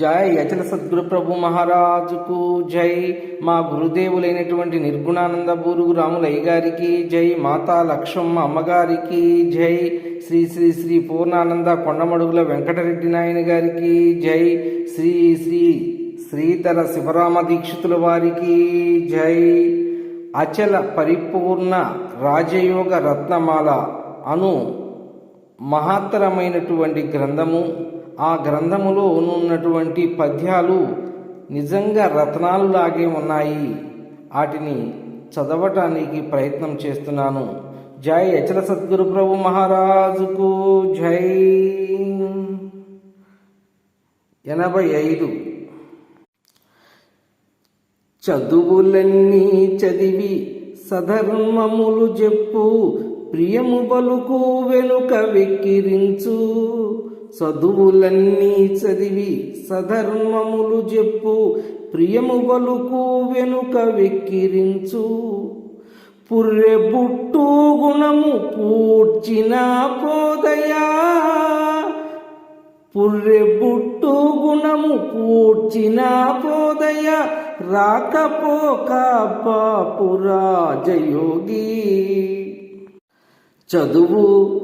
జై అచల సద్గురు ప్రభు మహారాజుకు జై. మా గురుదేవులైనటువంటి నిర్గుణానంద బూరుగు రాములయ్య గారికి జై. మాతా లక్ష్మమ్మ అమ్మగారికి జై. శ్రీ శ్రీ శ్రీ పూర్ణానంద కొండమడుగుల వెంకటరెడ్డి నాయన గారికి జై. శ్రీ శ్రీ శ్రీధర శివరామ దీక్షితుల వారికి జై. అచల పరిపూర్ణ రాజయోగ రత్నమాల అను మహత్తరమైనటువంటి గ్రంథము ఆ గ్రంథములో ఉన్నటువంటి పద్యాలు నిజంగా రత్నాలు లాగే ఉన్నాయి. వాటిని చదవటానికి ప్రయత్నం చేస్తున్నాను. జై అచల సద్గురు ప్రభు మహారాజుకు జై. ఎనభై ఐదు చదువులన్నీ చదివి సధర్మములు చెప్పు ప్రియము బలుకు వెనుక వెక్కిరించు. చదువులన్నీ చదివి సధర్మములు చెప్పు ప్రియము బలుకు వెనుక వెక్కిరించు. పుర్రె బుట్టు గుణము పూడ్చిన పోదయా? పుర్రె బుట్టు గుణము పూడ్చిన పోదయ? రాకపోక పాపురాజయోగి. చదువు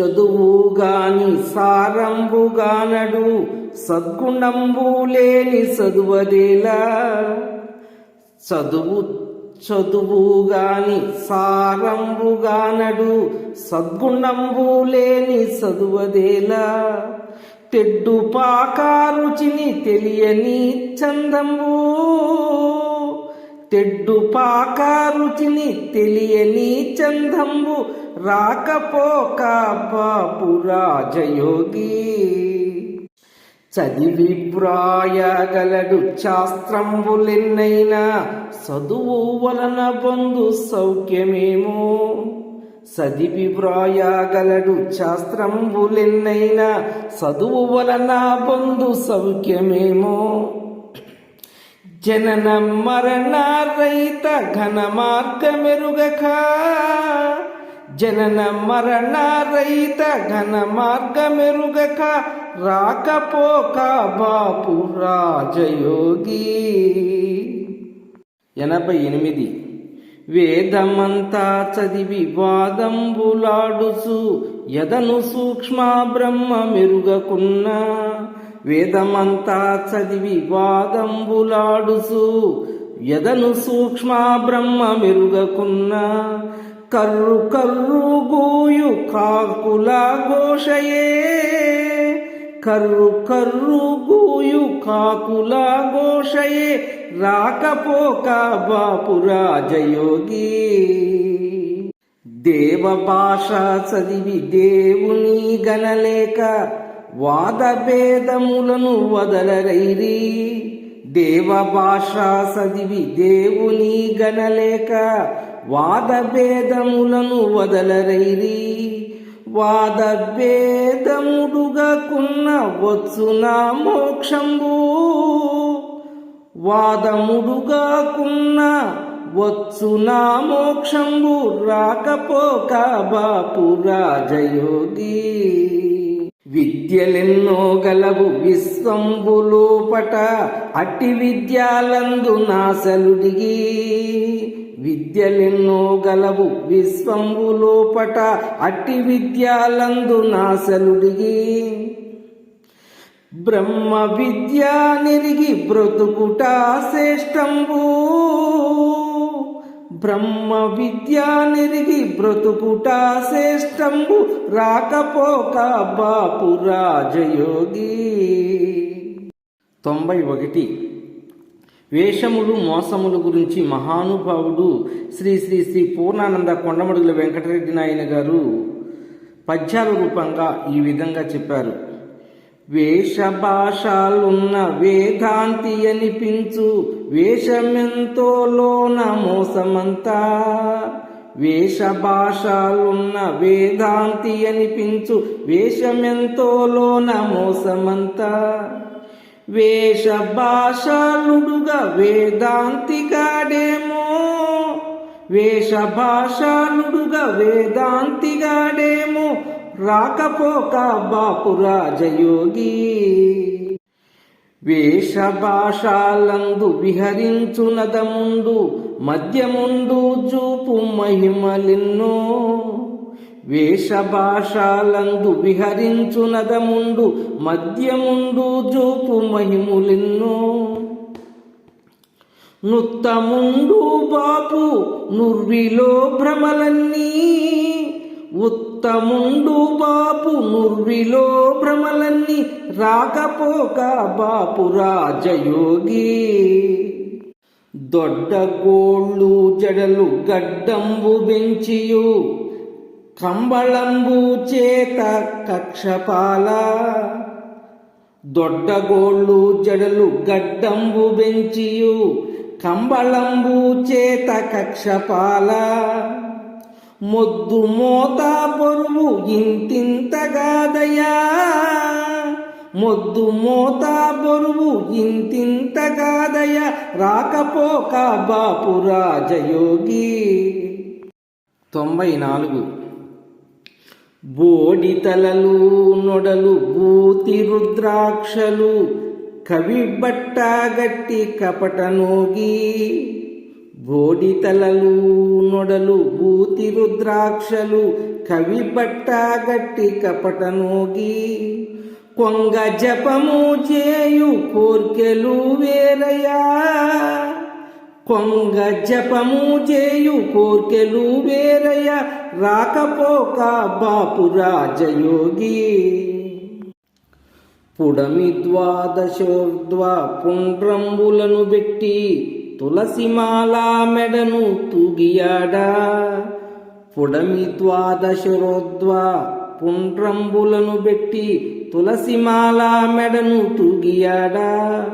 చదువుగాని సారంబుగానడు సద్గుణంబు లేని చదువదేలా. చదువు చదువుగాని సారంబుగానడు సద్గుణంబు లేని చదువదేలా. తెడ్డు పాకారుచిని తెలియని చందంబు. తెడ్డు పాకారుచిని తెలియని చందంబు రాకపోక పురాజయోగి చదివి వ్రాయగలడు శాస్త్రంబులెన్నైనా చదువు వలన బంధు సౌఖ్యమేమో. చదివి వ్రాయగలడు శాస్త్రంబులెన్నైనా చదువు వలన బంధు సౌఖ్యమేమో. జనన మరణ రహిత ఘన మార్గమెరుగక. జనన మరణ రహిత ఘన మార్గమెరుగక. రాకపోక బాపు రాజయోగి. ఎనభై ఎనిమిది. వేదమంతా చదివి వాదంబులాడుచు యదను సూక్ష్మ బ్రహ్మ మెరుగకున్నా. వేదమంతా చదివి వాదంబులాడుసు యదను సూక్ష్మ బ్రహ్మ మెరుగకున్నా కర్రు కర్రు గోయు కాకుల ఘోషయే. కర్రు కర్రు గోయు కాకుల ఘోషయే. రాకపోక బాపురాజయోగి. దేవ భాష చదివి దేవుని గనలేక వాదభేదములను వదలరైరి. దేవ భాష చదివి దేవుని గనలేక వాదభేదములను వదలరైరి. వాద కున్న వచ్చున మోక్షంబు. వాదముడుగా కున్న వచ్చునా మోక్షంబు. రాకపోక బాపు రాజయోగి. విద్యలెన్నో గలవు విశ్వంబులోపట అట్టి విద్యాలందు నాసలుడిగి విద్యలెన్నో గలవు విశ్వంబులోపట అట్టి విద్యాలందు నాసలుడిగి బ్రహ్మ విద్య నిరిగి బ్రతుకుట శ్రేష్టంబూ. బ్రహ్మ విద్య నిరిగి బ్రతుకుట శ్రేష్టంబు రాకపోక బాపు రాజయోగి. తొంభై ఒకటి. వేషములు మోసముల గురించి మహానుభావుడు శ్రీ శ్రీ శ్రీ పూర్ణానంద కొండమడుగుల వెంకటరెడ్డి నాయన గారు పద్యాల రూపంగా ఈ విధంగా చెప్పారు. వేషభాషాలున్న వేదాంతి అనిపించు వేషమెంతో లోన మోసమంతా. వేషభాషాలున్న వేదాంతి అనిపించు వేషమెంతో లోన మోసమంతా. వేషభాషాలుడుగా వేదాంతిగాడేమో వేషభాషాలుడుగా వేదాంతిగాడేమో రాకపోక బాపు రాజయోగి. వేషభాషాలందు విహరించునదముండు మద్యముండు చూపు మహిమలిన్నో. వేషభాషాలందు విహరించునదముండు మద్యముండు చూపు మహిములిన్నో. నుత్తముండు బాపు నుర్విలో భ్రమలన్నీ. ఉత్తముండు బాపు నుర్విలో భ్రమలన్నీ రాకపోక బాపు రాజయోగి. దొడ్డ గోళ్ళు జడలు గడ్డంబు బెంచియు కంబళంబు చేత కక్షపాల. దొడ్డగోళ్ళు జడలు గడ్డంబు బెంచియు కంబళంబు చేత కక్షపాల. మొద్దు మోతా పొరువు ఇంతింతగాదయా మొద్దు మోతా బొరువు ఇంతింతగాదయ రాకపోక బాపు రాజయోగి. తొంభై నాలుగు. బోడితలలు నొడలు బూతి రుద్రాక్షలు కవి బట్ట గట్టి కపటనోగి బోడితలలు నొడలు భూతి రుద్రాక్షలు కవి బట్ట గట్టి కపటనోగి కొంగ జపము చేయు కోర్కెలు వేరయా కొంగ జపము చేయు కోర్కెలు వేరయ రాకపోక బాపు రాజయోగి. పుడమి ద్వాదశోర్ధ్వ పుండ్రంబులను పెట్టి తులసిమాల మెడను తూగియాడా? పుడమి ద్వాదశరోద్వా పుండ్రంబులను పెట్టి తులసిమాల మెడను తూగియాడా?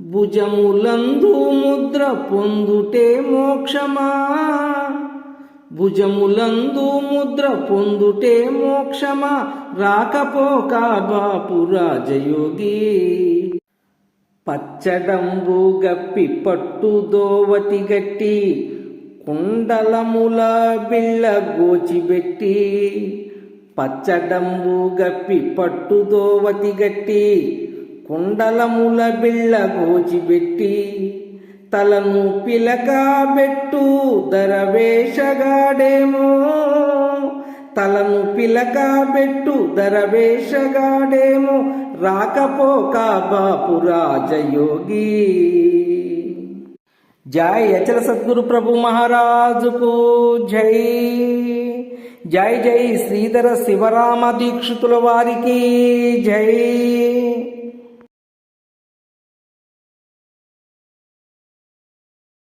భుజములందు ముద్ర పొందుటే మోక్షమా? భుజములందు ముద్ర పొందుటే మోక్షమా? రాకపోక బాపు రాజయోగి. పచ్చడంబు గప్పి పట్టు దోవతి గట్టి కుండలముల బిళ్ళ గోచిబెట్టి పచ్చడంబు గప్పి పట్టు దోవతి గట్టి కుండలముల బిళ్ళ గోచిబెట్టి తలను పిలకాబెట్టు దరవేషగాడేమో తలను పిలక బెట్టు దరవేషగాడేమో రాకపోక బాపు రాజయోగి. జై అచల సద్గురు ప్రభు మహారాజుకు జై. జై జై శ్రీధర శివరామ దీక్షితుల వారికి జై.